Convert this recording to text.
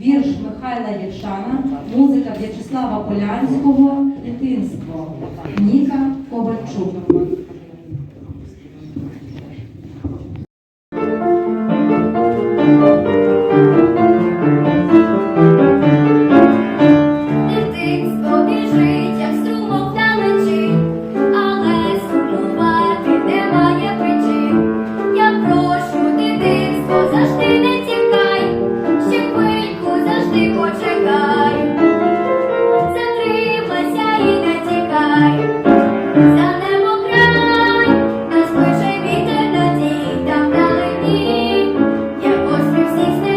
вірш Михайла Євшана, музика В'ячеслава Полянського, дитинство, Ніка. Jesus.